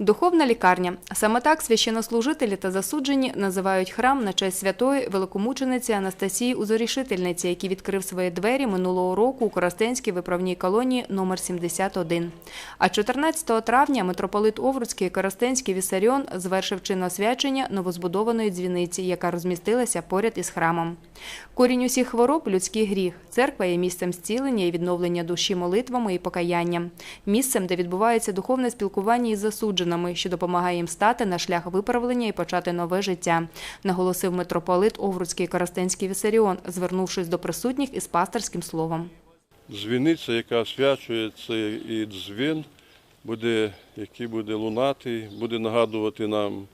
Духовна лікарня. Саме так священнослужителі та засуджені називають храм на честь святої великомучениці Анастасії Узорішительниці, який відкрив свої двері минулого року у Коростенській виправній колонії номер 71. А 14 травня митрополит Овруцький Коростенський Вісаріон звершив чин освячення новозбудованої дзвіниці, яка розмістилася поряд із храмом. Корінь усіх хвороб людський гріх. Церква є місцем зцілення і відновлення душі молитвами і покаянням, місцем, де відбувається духовне спілкування із засудженими, що допомагає їм стати на шлях виправлення і почати нове життя, наголосив митрополит Овруцький Коростенський Вісаріон, звернувшись до присутніх із пасторським словом. Дзвіниця, яка освячує цей дзвін, буде, який буде лунати, буде нагадувати нам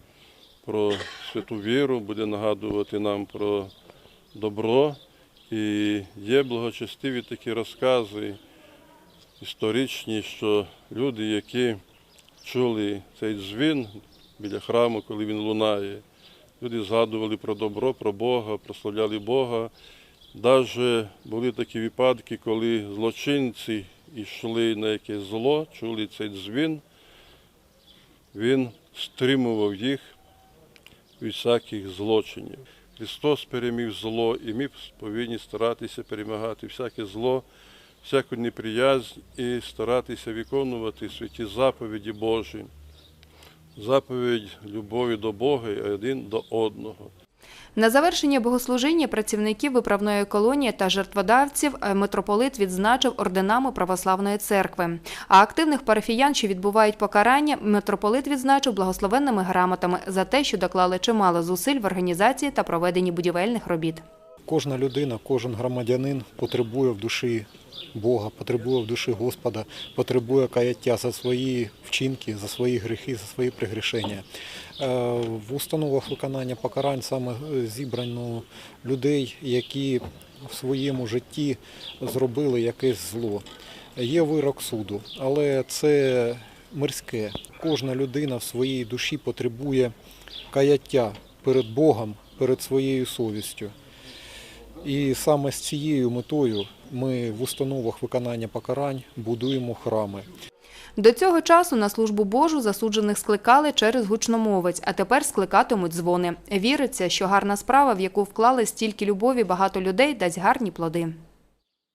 про святу віру, буде нагадувати нам про добро. І є благочестиві такі розкази історичні, що люди, які чули цей дзвін біля храму, коли він лунає, люди згадували про добро, про Бога, прославляли Бога. Навіть були такі випадки, коли злочинці йшли на якесь зло, чули цей дзвін, він стримував їх від всяких злочинів. Христос переміг зло, і ми повинні старатися перемагати всяке зло, всяку неприязнь і старатися виконувати святі заповіді Божі, заповідь любові до Бога і один до одного. На завершення богослужіння працівників виправної колонії та жертводавців е, митрополит відзначив орденами православної церкви. А активних парафіян, що відбувають покарання, митрополит відзначив благословенними грамотами за те, що доклали чимало зусиль в організації та проведенні будівельних робіт. Кожна людина, кожен громадянин потребує в душі Бога, потребує в душі Господа, потребує каяття за свої вчинки, за свої гріхи, за свої пригрішення. Е, В установах виконання покарань саме е, зібрано людей, які в своєму житті зробили якесь зло. Є вирок суду, але це мирське. Кожна людина в своїй душі потребує каяття перед Богом, перед своєю совістю. І саме з цією метою ми в установах виконання покарань будуємо храми. До цього часу на службу Божу засуджених скликали через гучномовець, а тепер скликатимуть дзвони. Віриться, що гарна справа, в яку вклали стільки любові багато людей, дасть гарні плоди.